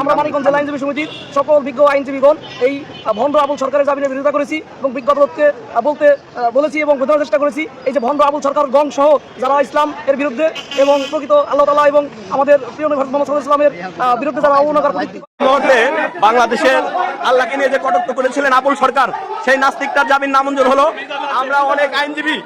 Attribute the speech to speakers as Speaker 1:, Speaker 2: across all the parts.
Speaker 1: আমরা মানিকগঞ্জ জেলা আইনজীবী সমিতির সকল বিজ্ঞ আইনজীবীগণ এই ভণ্ড আবুল সরকারের জামিনের বিরোধিতা করেছি এবং বিজ্ঞত লোককে বলতে বলেছি এবং বোঝানোর চেষ্টা করেছি। এই যে ভণ্ড আবুল সরকার গং সহ যারা ইসলাম এর বিরুদ্ধে এবং প্রকৃত আল্লাহ তালা এবং আমাদের প্রিয় নবী মোহাম্মদ ইসলামের বিরুদ্ধে যারা অবনকার
Speaker 2: মুহূর্তে বাংলাদেশের আল্লাহকে নিয়ে যে কটূক্ত করেছিলেন আবুল সরকার সেই নাস্তিকটার জামিন নামঞ্জুর হলো। আমরা অনেক আইনজীবী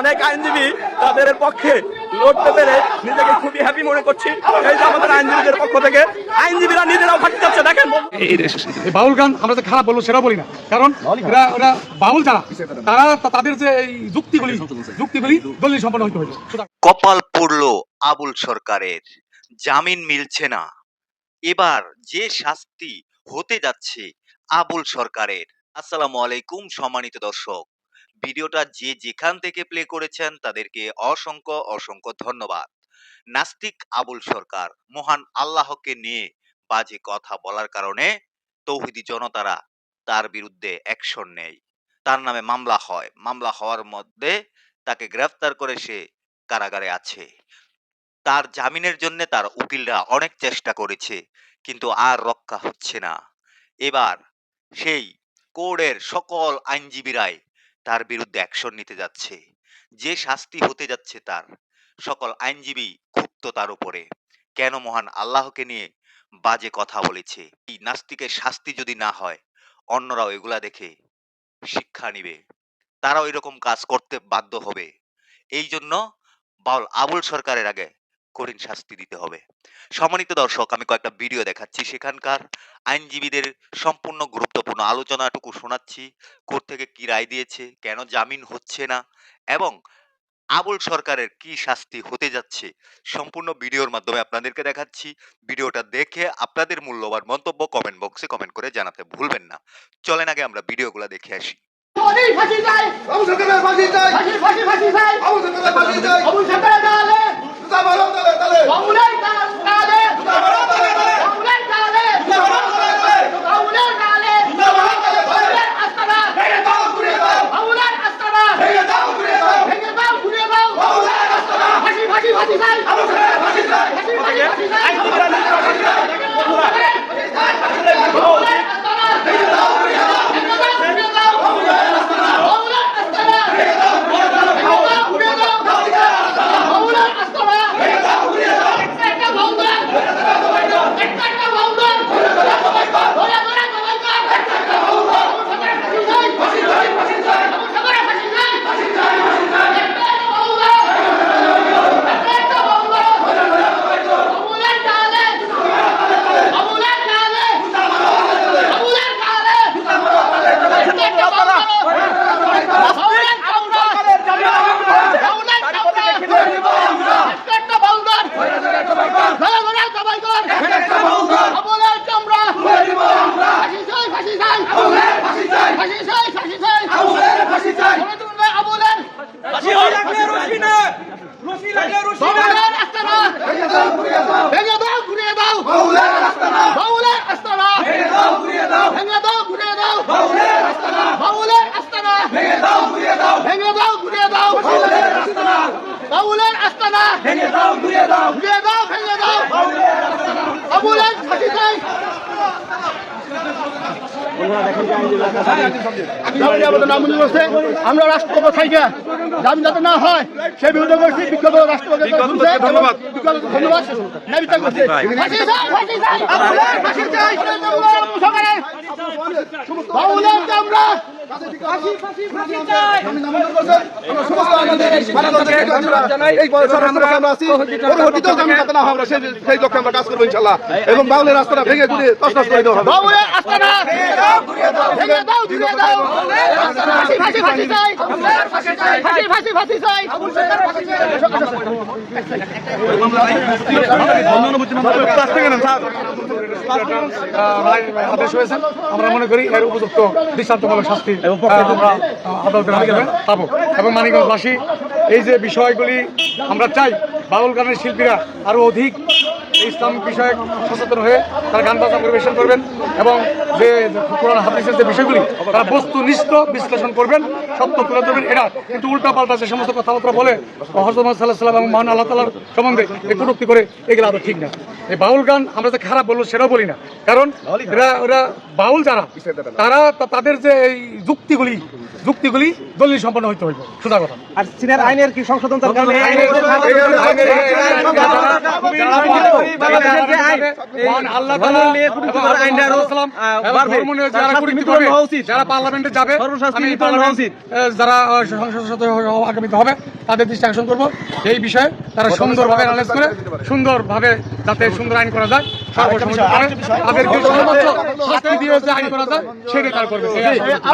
Speaker 2: অনেক আইনজীবী তাদের পক্ষে লড়তে পেরে নিজেকে খুবই হ্যাপি মনে করছি। এই যে আমাদের আইনজীবীদের পক্ষ থেকে আইনজীবীরা নিজেরাও ফাঁকি যাচ্ছে দেখেন।
Speaker 3: এই বাউল গান আমরা যে খারাপ বলব সেটা বলি না। কারণ এরা ওরা বাউল যারা তারা তাদের যে এই যুক্তিগুলি যুক্তিগুলি দলিল সম্পন্ন হইতে হইবে।
Speaker 4: কপাল পড়ল আবুল সরকারের জামিন মিলছে না। এবার যে শাস্তি হতে যাচ্ছে আবুল সরকারের। আসসালামু আলাইকুম সম্মানিত দর্শক। ভিডিওটা যে যেখান থেকে প্লে করেছেন, তাদেরকে অসংখ্য অসংখ্য ধন্যবাদ। নাস্তিক আবুল সরকার, মহান আল্লাহকে নিয়ে বাজে কথা বলার কারণে তৌহিদি জনতারা তার বিরুদ্ধে অ্যাকশন নেয়। তার নামে মামলা হয়। মামলা হওয়ার মধ্যে তাকে গ্রেফতার করে সে কারাগারে আছে। তার জামিনের জন্য তার উকিলরা অনেক চেষ্টা করেছে, কিন্তু আর রক্ষা হচ্ছে না। এবার সেই কোর্টের সকল আইনজীবীরাই তার বিরুদ্ধে অ্যাকশন নিতে যাচ্ছে। যে শাস্তি হতে যাচ্ছে তার। সকল আইনজীবী ক্ষুব্ধ তার উপরে। কেন মহান আল্লাহকে নিয়ে বাজে কথা বলেছে? এই নাস্তিকের শাস্তি যদি না হয়, অন্যরাও এগুলা দেখে শিক্ষা নিবে। তারাও এরকম কাজ করতে বাধ্য হবে। এই জন্য বাউল আবুল সরকারের আগে কঠিন শাস্তি দিতে হবে। সম্মানিত দর্শক, আমি কয়েকটা ভিডিও দেখাচ্ছি। সেখানকার আইনজীবীদের সম্পূর্ণ গুরুত্বপূর্ণ আলোচনাটুকু শোনাচ্ছি কোর্ট থেকে কি রায় দিয়েছে কেন জামিন হচ্ছে না এবং আবুল সরকারের কি শাস্তি হতে যাচ্ছে সম্পূর্ণ ভিডিওর মাধ্যমে আপনাদেরকে দেখাচ্ছি। ভিডিওটা দেখে আপনাদের মূল্যবান মন্তব্য কমেন্ট বক্সে কমেন্ট করে জানাতে ভুলবেন না। চলেন আগে আমরা ভিডিওগুলো দেখে আসি
Speaker 5: অনেক ফাঁসি চাই
Speaker 6: আবুল সরকারের ফাঁসি চাই
Speaker 5: ফাঁসি ফাঁসি ফাঁসি চাই
Speaker 6: আবুল সরকারের ফাঁসি চাই
Speaker 5: আবু সাকার গালে
Speaker 6: জুতা মারো তলে তলে
Speaker 5: বাউলের গালে
Speaker 6: জুতা মারো তলে তলে
Speaker 5: বাউলের গালে
Speaker 6: জুতা মারো তলে তলে
Speaker 5: বাউলের গালে
Speaker 6: জুতা মারো তলে তলে
Speaker 5: বাউলের আস্তানা
Speaker 6: ভেঙে দাও ঘুরিয়ে দাও
Speaker 5: বাউলের আস্তানা
Speaker 6: ভেঙে দাও ঘুরিয়ে দাও
Speaker 5: ভেঙে দাও ঘুরিয়ে দাও
Speaker 6: বাউলের আস্তানা
Speaker 5: ফাঁসি ফাঁসি ফাঁসি চাই
Speaker 6: আবুল সরকারের ফাঁসি চাই
Speaker 5: ফাঁসি ফাঁসি ফাঁসি চাই বাউলের আস্তানা ভেঙে দাও ঘুরিয়ে দাও ভেঙে দাও ঘুরিয়ে দাও বাউলের আস্তানা ভেঙে দাও ঘুরিয়ে দাও ঘুরিয়ে দাও বাউলের আস্তানা ভেঙে দাও ঘুরিয়ে দাও একটা বাউলের একটা একটা বাউলের ধরে ধরে সবাই কর ধরে ধরে সবাই কর একটা একটা বাউলের ফাঁসি চাই ফাঁসি চাই ফাঁসি চাই ফাঁসি চাই ফাঁসি চাই একটা একটা বাউলের একটা একটা বাউলের ধরে ধরে সবাই কর বাউলের গালে বাউলের গালে বাউলের গালে একটা একটা বাউলের বাউলের কাউরা বাউলের কাউরা একটা একটা বাউলের ধরে ধরে সবাই কর বাউলের চামড়া ফাঁসি চাই ফাঁসি চাই ফাঁসি চাই ফাঁসি চাই ফাঁসি চাই ধরে তুলবে আবুলের বাউলের আস্তানা ভেঙে দাও ঘুরিয়ে দাও বাউলের আস্তানা ভেঙে দাও ঘুরিয়ে দাও ভেঙে দাও ঘুরিয়ে দাও বাউলের আস্তানা বাউলের আস্তানা ভেঙে দাও ঘুরিয়ে দাও ভেঙে দাও ঘুরিয়ে দাও বাউলের আস্তানা বাউলের আস্তানা ভেঙে দাও ঘুরিয়ে দাও ঘুরিয়ে দাও ভেঙে দাও আস্তানা চাই
Speaker 7: আমরা রাষ্ট্রপতি যাতে না হয় সেই বিরুদ্ধে করছি বিজ্ঞত রাষ্ট্রপতি ধন্যবাদ
Speaker 6: আমরা এবং বাউলের রাস্তাটা ভেঙে ঘুরে তসনস করে দেওয়া
Speaker 3: আমরা মনে করি এর উপযুক্ত দৃষ্টান্তমূলক শাস্তি আহ, আমরা আদালতে পাবো এবং মানিকগঞ্জবাসী এই যে বিষয়গুলি আমরা চাই বাউল গানের শিল্পীরা আরও অধিক ইসলাম বিষয়ে সচেতন হয়ে তারা গান বাজনা পরিবেশন করবেন এবং যে কোরআন হাদিসের যে বিষয়গুলি তারা বস্তুনিষ্ঠ বিশ্লেষণ করবেন সত্য তুলে ধরবেন এটা কিন্তু উল্টা পাল্টা যে সমস্ত কথাবার্তা বলে হজরত সাল্লাহ সাল্লাম এবং মহান আল্লাহ তালার সম্বন্ধে এই কটুক্তি করে এগুলো আদৌ ঠিক না এই বাউল গান আমরা যে খারাপ বলব সেটাও বলি না কারণ এরা ওরা বাউল যারা তারা তাদের যে এই যুক্তিগুলি যুক্তিগুলি দলিল সম্পন্ন হইতে হইব সোজা কথা
Speaker 2: আর চীনের আইনের কি সংশোধন তার কারণে এই আইনের
Speaker 3: আল্লাহ তাআলা আইন ধর্ম নিয়ে যারা কুরীতি করবে, যারা পার্লামেন্টে যাবে আমি যারা সংসদ আগামীতে হবে তাদের দৃষ্টি আকর্ষণ করব। এই বিষয়ে তারা সুন্দরভাবে অ্যানালাইজ করে সুন্দরভাবে যাতে সুন্দর আইন করা যায় তাদেরকে সর্বোচ্চ শাস্তি দিয়ে যে আইন করা যায় সেটাই তারা করবে।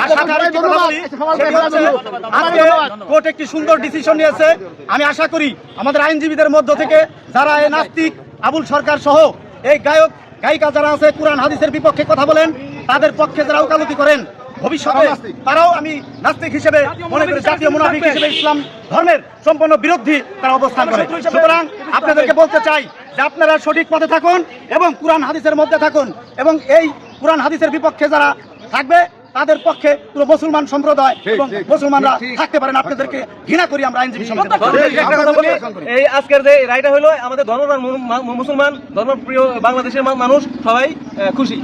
Speaker 3: আশা করি।
Speaker 7: কোর্ট একটি সুন্দর ডিসিশন নিয়েছে। আমি আশা করি আমাদের আইনজীবীদের মধ্য থেকে যারা এই নাস্তিক আবুল সরকার সহ এই গায়ক গায়িকা যারা আছে কোরআন হাদিসের বিপক্ষে কথা বলেন তাদের পক্ষে যারা ওকালতি করেন ভবিষ্যতে তারাও আমি নাস্তিক হিসেবে মনে করি জাতীয় মুনাফিক হিসেবে ইসলাম ধর্মের সম্পূর্ণ বিরোধী তারা অবস্থান করে। সুতরাং আপনাদেরকে বলতে চাই যে আপনারা সঠিক পথে থাকুন এবং কোরআন হাদিসের মধ্যে থাকুন এবং এই কোরআন হাদিসের বিপক্ষে যারা থাকবে তাদের পক্ষে পুরো মুসলমান সম্প্রদায় এবং মুসলমানরা থাকতে পারেন আপনাদেরকে ঘৃণা করি আমরা আইনজীবী
Speaker 2: এই আজকের যে রায়টা হলো আমাদের ধর্মপ্রাণ মুসলমান ধর্মপ্রিয় বাংলাদেশের মানুষ সবাই খুশি।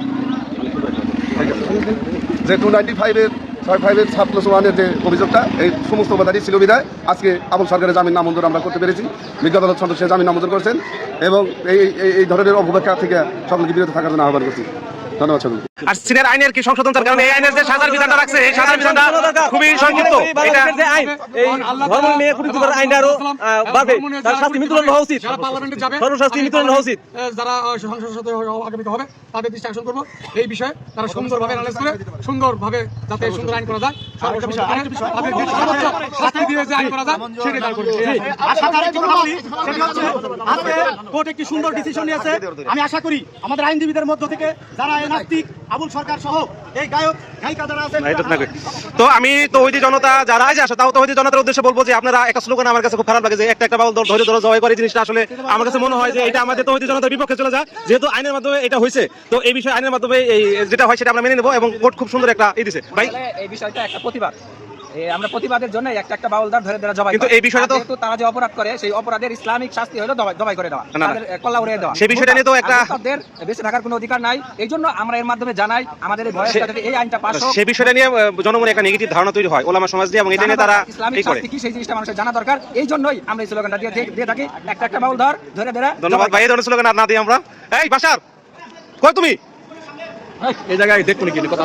Speaker 6: যে টু নাইনটি ফাইভের ছয় ফাইভের সাত প্লাস ওয়ানের যে অভিযোগটা এই সমস্ত বাধারই ছিল বিদায়। আজকে আবুল সরকারের জামিন নামঞ্জুর আমরা করতে পেরেছি। বিজ্ঞ আদালত সদস্য জামিন নামঞ্জুর করেছেন এবং এই এই- এই ধরনের অপব্যাখ্যা থেকে সকলকে বিরত থাকার জন্য আহ্বান করছি। ধন্যবাদ সকলকে
Speaker 2: আর চীনের আইনের কি সংশোধন তার কারণে এই আইনের যে সাজার বিধানটা রাখছে এই সাজার বিধানটা খুবই সংক্ষিপ্ত এটা এই ধর্ম নিয়ে কুরুতি করার আইনটা আরও বাড়বে তার শাস্তি মৃত্যুদণ্ড হওয়া উচিত
Speaker 3: যারা পার্লামেন্টে যাবে
Speaker 2: সর্বশাস্তি মৃত্যুদণ্ড হওয়া উচিত
Speaker 3: যারা সংসদ সদস্য আগামীতে হবে তাদের দৃষ্টি আকর্ষণ করব এই বিষয়ে তারা সুন্দরভাবে অ্যানালাইজ করে সুন্দরভাবে যাতে সুন্দর আইন করা যায় সর্বসম্মত করে তাদেরকে সর্বোচ্চ শাস্তি দিয়ে যে আইন করা যায় সেটাই তারা করবে এই আশা।
Speaker 7: আর সাথে আরেকটি কথা বলি, সেটি হচ্ছে, আজকে কোর্ট একটি সুন্দর ডিসিশন নিয়েছে আমি আশা করি আমাদের আইনজীবীদের মধ্য থেকে যারা নাস্তিক আবুল সরকার সহ এই গায়ক গায়িকা যারা আছেন
Speaker 2: তো আমি তো ওই যে জনতা যারা আছে আসে তাও তো ওই যে জনতার উদ্দেশ্যে বলব যে আপনারা একটা স্লোগান আমার কাছে খুব খারাপ লাগে যে একটা একটা বাউল ধৈর্য ধরে জয় করে জিনিসটা আসলে আমার কাছে মনে হয় যে এটা আমাদের তো ওই যে জনতার বিপক্ষে চলে যায়। যেহেতু আইনের মাধ্যমে এটা হয়েছে তো এই বিষয়ে আইনের মাধ্যমে এই যেটা হয় সেটা আমরা মেনে নেব এবং কোর্ট খুব সুন্দর একটা ই দিছে। ভাই?
Speaker 1: এই বিষয়টা একটা প্রতিবাদ। আমরা প্রতিবাদের জন্য একটা একটা বাউলদার ধরে ধরে জবাই
Speaker 2: কিন্তু এই বিষয়টা তো-
Speaker 1: তারা যে অপরাধ করে সেই অপরাধের ইসলামিক শাস্তি হলো দবাই দবাই করে দেওয়া। তাদের কল্লা উড়িয়ে দেওয়া।
Speaker 2: সেই বিষয়টা নিয়ে তো একটা-
Speaker 1: তাদের বেঁচে থাকার কোনো অধিকার নাই। এই জন্য আমরা এর মাধ্যমে জানাই আমাদের এই বয়স
Speaker 2: সে-
Speaker 1: এই আইনটা পাস হোক।
Speaker 2: সে বিষয়টা নিয়ে জনমনে একটা নেগেটিভ ধারণা তৈরি হয় ওলামা সমাজ দিয়ে এবং এটা নিয়ে তারা এই করে?
Speaker 1: কি সেই জিনিসটা মানুষের জানা দরকার। এই জন্যই আমরা এই স্লোগানটা দিয়ে দিয়ে থাকি। একটা একটা বাউল ধর ধরে ধরে
Speaker 2: ধন্যবাদ ভাই এই ধরনের স্লোগান আর না দিই আমরা। এই বাসার কই তুমি? এই জায়গায় দেখুন কি কথা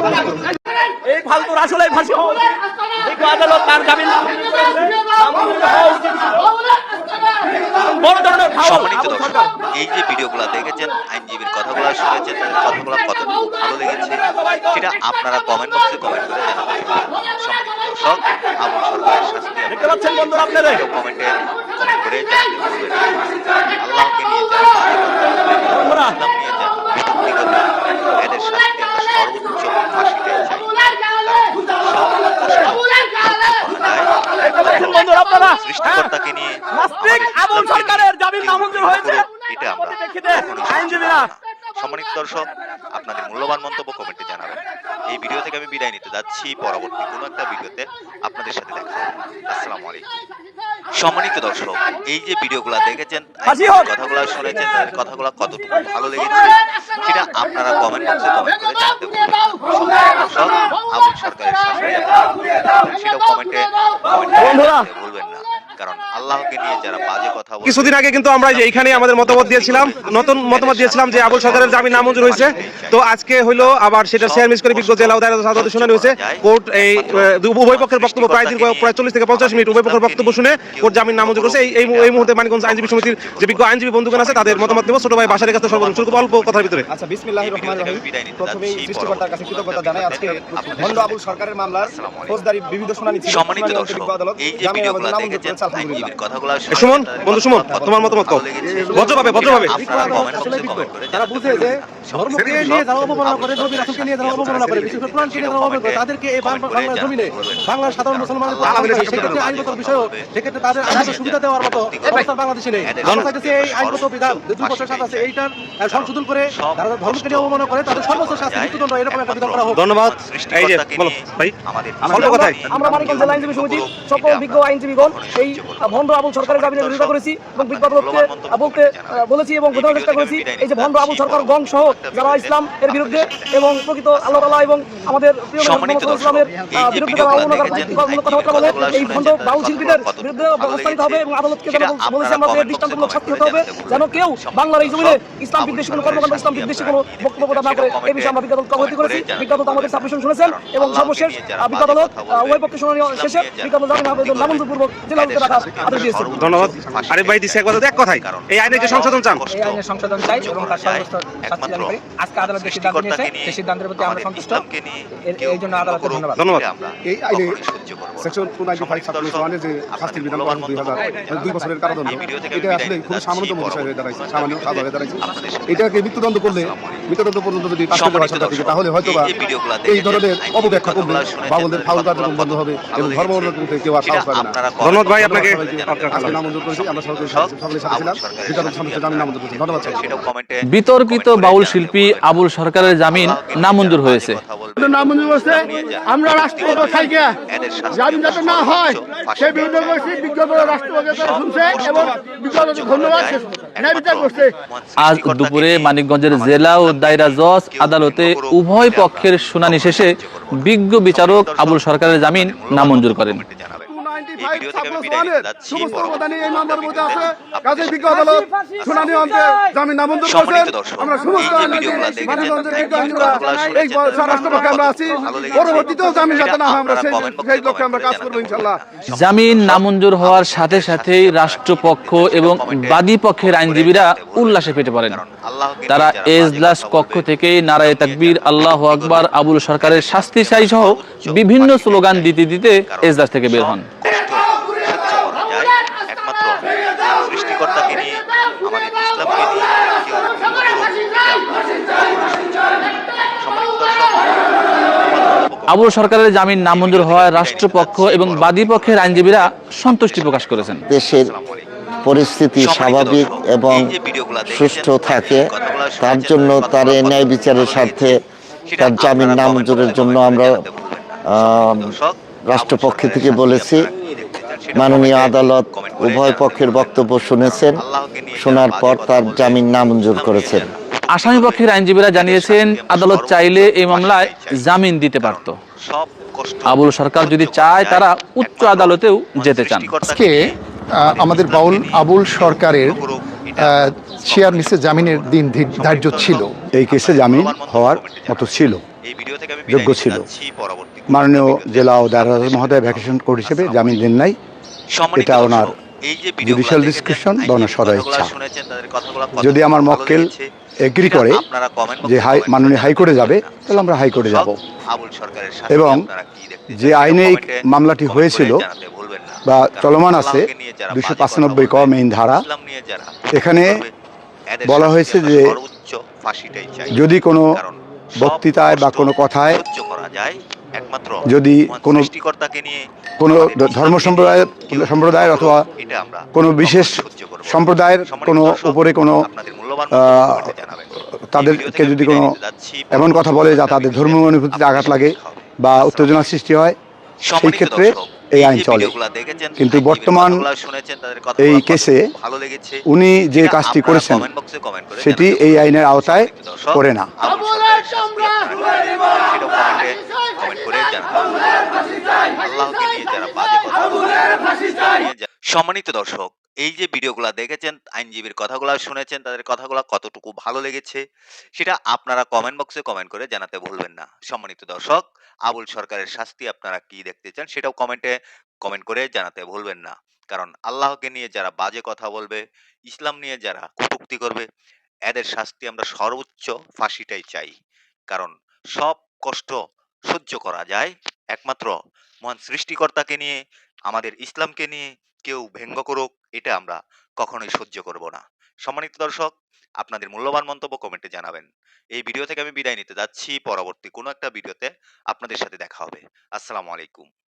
Speaker 2: এই ফালতুর আসলে ফাঁসি হওয়া উচিত। আদালত তার জামিন।
Speaker 4: সম্মানিত দর্শক এই যে ভিডিওগুলো দেখেছেন আইনজীবীর কথাগুলো শুনেছেন কথাগুলো কতটুকু ভালো লেগেছে সেটা আপনারা কমেন্ট বক্সে কমেন্ট করে জানাবেন। সম্মানিত দর্শক আবুল সরকারের শাস্তি
Speaker 2: দেখতে পাচ্ছেন বন্ধুরা আপনারা।
Speaker 4: কমেন্টে কমেন্ট করে জানাতে আল্লাহকে নিয়ে ইসলাম নিয়ে যারা বিভক্তি এদের শাস্তি আমরা সর্বোচ্চ ফাঁসিতে চাই সৃষ্টিকর্তাকে নিয়ে
Speaker 2: নাস্তিক
Speaker 4: আমাদের
Speaker 2: আবুল
Speaker 4: ইসলামকে
Speaker 2: সরকারের জামিন নামঞ্জুর হয়েছে।
Speaker 4: এটা আমরা
Speaker 2: আইনজীবীরা।
Speaker 4: সম্মানিত দর্শক আপনাদের মূল্যবান মন্তব্য কমেন্টে জানাবেন। এই ভিডিও থেকে আমি বিদায় নিতে যাচ্ছি। পরবর্তী কোনো একটা ভিডিওতে আপনাদের সাথে দেখা হবে। আসসালামু আলাইকুম। সম্মানিত দর্শক এই যে ভিডিওগুলো দেখেছেন কথাগুলো শুনেছেন তাদের কথাগুলো কতটুকু ভালো লেগেছে সেটা আপনারা কমেন্ট বক্সে কমেন্ট করে জানতে। আবুল সরকারের শাসনে সেটা কমেন্ট বলবেন না কারণ আল্লাহকে নিয়ে যারা বাজে কথা বলে।
Speaker 2: কিছুদিন আগে কিন্তু আমরা যে এইখানে আমাদের মতামত দিয়েছিলাম নতুন মতামত দিয়েছিলাম যে আবুল সরকারের জামিন নামঞ্জুর হয়েছে। তো আজকে হলো আবার সেটা শেয়ার মিস করে বিজ্ঞ জেলা শুনানি হয়েছে। কোর্ট এই উভয় পক্ষের বক্তব্য প্রায় দীর্ঘ প্রায় চল্লিশ থেকে পঞ্চাশ মিনিট উভয় পক্ষের বক্তব্য শুনে কোর্ট জামিন নামঞ্জুর করেছে এই এই মুহূর্তে মানিকগঞ্জ আইনজীবী সমিতির যে বিজ্ঞ আইনজীবী বন্ধুগণ আছে তাদের মতামত দেবো। ছোট ভাই বাসারের কাছে সর্বপ্রথম শুরু অল্প কথার ভিতরে।
Speaker 8: আচ্ছা বিসমিল্লাহির রহমানির রহিম। প্রথমেই সৃষ্টিকর্তার কাছে কৃতজ্ঞতা জানাই আজকে ভণ্ড আবুল সরকারের মামলার ফৌজদারি বিবিধ শুনানি ছিল।
Speaker 4: সম্মানিত দর্শক এই যে ভিডিওগুলো দেখেছেন কথাগুলো
Speaker 2: সুমন বন্ধু সুমন তোমার মতামত কও। ভদ্রভাবে ভদ্রভাবে।
Speaker 8: তারা বুঝে যে
Speaker 7: ধর্মকে নিয়ে যারা অবমাননা করে নবী রাসূলকে নিয়ে যারা অবমাননা করে বিশেষ করে কোরআনকে নিয়ে যারা অবমাননা করে তাদেরকে এই বাংলার জমিনে বাংলার সাধারণ সেক্ষেত্রে আইনগত বিষয়ও সেক্ষেত্রে তাদের আইনগত সুবিধা দেওয়ার মতো অবস্থা বাংলাদেশে নেই। আমরা চাইতেছি এই আইনগত বিধান যে দুই বছর আছে এইটার সংশোধন করে যারা ধর্মকে নিয়ে অবমাননা করে তাদের সর্বোচ্চ শাস্তি মৃত্যুদণ্ড এরকম একটা বিধান করা হোক।
Speaker 2: ধন্যবাদ এই যে বলো। ভাই
Speaker 4: আমাদের
Speaker 2: অল্প কথায়।
Speaker 1: আমরা মানিকগঞ্জ জেলা আইনজীবী সমিতি সকল বিজ্ঞ আইনজীবীগণ এই ভণ্ড আবুল সরকারের জামিনের বিরোধিতা করেছি এবং লোককে বলতে বলেছি এবং বোঝানোর চেষ্টা করেছি এই যে ভণ্ড আবুল সরকার গং সহ যারা ইসলাম এর বিরুদ্ধে এবং প্রকৃত আল্লাহ তাআলা এবং আমাদের প্রিয় ইসলামের বিরুদ্ধে যারা অবমাননা কথাবার্তা বলে এই ভণ্ড বাউল শিল্পীদের বিরুদ্ধে ব্যবস্থা নিতে হবে এবং আদালতকে বলেছি আমাদের দৃষ্টান্তমূলক শাস্তি হতে হবে যেন কেউ বাংলার এই জমিনে ইসলাম বিদ্বেষী কোনো কর্মকাণ্ড ইসলাম বিদ্বেষী কোনো বক্তব্য প্রদান না করে এই বিষয়ে আমরা বিজ্ঞাপন কমিটি করেছি বিজ্ঞাপন আমাদের সাবমিশন শুনেছেন এবং সর্বশেষ বিজ্ঞাপন উভয় পক্ষের শুনানি শেষে বিজ্ঞাপন জামিন আবেদন নামঞ্জুরপূর্বক জেলা
Speaker 4: এদের
Speaker 2: ধন্যবাদ। আরিফ ভাই দিছে এক কথা এক কথাই
Speaker 4: কারণ
Speaker 2: এই আইনে যে সংশোধন চান।
Speaker 9: এই আইনের সংশোধন চাই এবং তার সর্বোচ্চ শাস্তি আজকে আদালত যে সিদ্ধান্ত নিয়েছে সেই সিদ্ধান্তের প্রতি আমরা সন্তুষ্ট। এই জন্য আদালতকে ধন্যবাদ।
Speaker 2: ধন্যবাদ।
Speaker 6: এই আইনে
Speaker 4: করব।
Speaker 6: সেকশন যে শাস্তির বিধান করা দুই হাজার দুই বছরের কারাদণ্ড এটা আসলে খুব
Speaker 4: যাচ্ছি,
Speaker 6: বিষয় হয়ে দাঁড়াইছে। সামান্য সাজা হয়ে দাঁড়াইছে। এটাকে মৃত্যুদণ্ড করলে মৃত্যুদণ্ড পর্যন্ত যদি হয় তাহলে হয়তো বা
Speaker 4: এই-
Speaker 6: ধরনের অপব্যাখ্যা করলে
Speaker 4: কথাগুলো
Speaker 6: বাবুদের ফাউল কার্যক্রম বন্ধ হবে এবং ধর্ম কেউ আর সাহস পাবে না
Speaker 2: ধন্যবাদ ভাই আপনাকে
Speaker 10: বিতর্কিত বাউল শিল্পী আবুল সরকারের জামিন নামঞ্জুর হয়েছে
Speaker 5: নামঞ্জুর আমরা জামিন যাতে না হয় বিরুদ্ধে করেছি শুনছে এবং ধন্যবাদ
Speaker 10: আজ দুপুরে মানিকগঞ্জের জেলা ও দায়রা জজ আদালতে উভয় পক্ষের শুনানি শেষে বিজ্ঞ বিচারক আবুল সরকারের জামিন নামঞ্জুর করেন
Speaker 4: এই ভিডিও থেকে আমি বিদায় নিতে যাচ্ছি।
Speaker 6: সমস্ত অবদানই এই মামলার মধ্যে আছে। কাজে বিজ্ঞ আদালত শুনানি অন্তে জামিন নামঞ্জুর করেছেন। আমরা সমস্ত
Speaker 4: এই
Speaker 6: আমরা আছি পরবর্তীতেও জামিন যাতে না আমরা সেই সেই লক্ষ্যে আমরা কাজ করব।
Speaker 10: জামিন হওয়ার সাথে সাথেই রাষ্ট্রপক্ষ এবং বাদী পক্ষের আইনজীবীরা উল্লাসে ফেটে পড়েন। তারা এজলাস কক্ষ থেকে নারায়ে তাকবীর আল্লাহ আকবার আবুল সরকারের শাস্তি চাই সহ বিভিন্ন স্লোগান দিতে দিতে এজলাস থেকে বের হন
Speaker 4: কষ্ট সহ্য করা যায় একমাত্র সৃষ্টিকর্তাকে নিয়ে আমাদের ইসলামকে নিয়ে কেউ
Speaker 10: আবুল সরকারের জামিন নামঞ্জুর হওয়ায় রাষ্ট্রপক্ষ এবং বাদী পক্ষের আইনজীবীরা সন্তুষ্টি প্রকাশ করেছেন।
Speaker 11: দেশের পরিস্থিতি স্বাভাবিক এবং সুষ্ঠু থাকে তার জন্য তার এই ন্যায় বিচারের স্বার্থে তার জামিন নামঞ্জুরের জন্য আমরা রাষ্ট্রপক্ষ থেকে বলেছি মাননীয় আদালত উভয় পক্ষের বক্তব্য শুনেছেন শোনার পর তার জামিন নামঞ্জুর করেছেন।
Speaker 10: আসামি পক্ষের আইনজীবীরা জানিয়েছেন আদালত চাইলে এই মামলায় জামিন দিতে পারত। আবুল সরকার যদি চায় তারা উচ্চ আদালতেও যেতে চান।
Speaker 4: নিয়ে
Speaker 12: আহ, আমাদের বাউল আবুল সরকারের চেয়ার নিচে জামিনের দিন ধার্য ছিল।
Speaker 13: এই কেসে জামিন হওয়ার মতো ছিল। যোগ্য ছিল। মাননীয় জেলা ও দায়রা মহোদয় ভ্যাকেশন কোর্ট হিসেবে জামিন দেন নাই। এটা ওনার
Speaker 4: দেখেছেন,
Speaker 13: discretion বা ওনার
Speaker 4: কথাগুলো
Speaker 13: ইচ্ছা। যদি আমার মক্কেল এগ্রি করে যে হাই মাননীয় হাইকোর্টে যাবে তাহলে আমরা হাইকোর্টে যাব। এবং যে আইনে এই মামলাটি হয়েছিল। বা চলমান আছে দুশো পাঁচানব্বই ক মেইন ধারা। এখানে বলা হয়েছে যে যদি কোনো বক্তৃতায় বা কোনো কথায়
Speaker 4: যায়। একমাত্র
Speaker 13: যদি কোন
Speaker 4: সৃষ্টিকর্তাকে নিয়ে
Speaker 13: কোনো ধর্ম সম্প্রদায়ের সম্প্রদায়ের অথবা কোন বিশেষ। সম্প্রদায়ের কোন উপরে কোনো তাদেরকে যদি কোনো এমন কথা বলে যা তাদের
Speaker 4: ধর্ম
Speaker 13: ধর্মীয় অনুভূতিতে আঘাত লাগে বা উত্তেজনার সৃষ্টি হয় সেই ক্ষেত্রে এই আইন
Speaker 4: যে
Speaker 13: চলে।
Speaker 4: ভিডিওগুলো দেখেছেন,
Speaker 13: কিন্তু
Speaker 4: আইনজীবীর
Speaker 13: বর্তমান
Speaker 4: কথাগুলো শুনেছেন, তাদের
Speaker 13: এই কেসে
Speaker 4: কতটুকু ভালো লেগেছে,
Speaker 13: উনি যে কাজটি করেছেন সেটি এই আইনের আওতায় করে না
Speaker 4: সম্মানিত দর্শক এই যে ভিডিওগুলো দেখেছেন আইনজীবীর কথাগুলো শুনেছেন তাদের কথাগুলো কতটুকু ভালো লেগেছে সেটা আপনারা কমেন্ট বক্সে কমেন্ট করে জানাতে ভুলবেন না। সম্মানিত দর্শক আবুল সরকারের শাস্তি আপনারা কি দেখতে চান সেটাও কমেন্টে কমেন্ট করে জানাতে ভুলবেন না। কারণ আল্লাহকে নিয়ে যারা বাজে কথা বলবে, ইসলাম নিয়ে যারা কটূক্তি করবে, এদের শাস্তি আমরা সর্বোচ্চ ফাঁসিটাই চাই। কারণ সব কষ্ট সহ্য করা যায় একমাত্র মহান সৃষ্টিকর্তাকে নিয়ে, আমাদের ইসলামকে নিয়ে, কেউ ব্যঙ্গ করুক, এটা আমরা কখনোই সহ্য করব না। সম্মানিত দর্শক আপনাদের মূল্যবান মন্তব্য কমেন্টে জানাবেন। এই ভিডিও থেকে আমি বিদায় নিতে যাচ্ছি। পরবর্তী কোনো একটা ভিডিওতে আপনাদের সাথে দেখা হবে। আসসালামু আলাইকুম।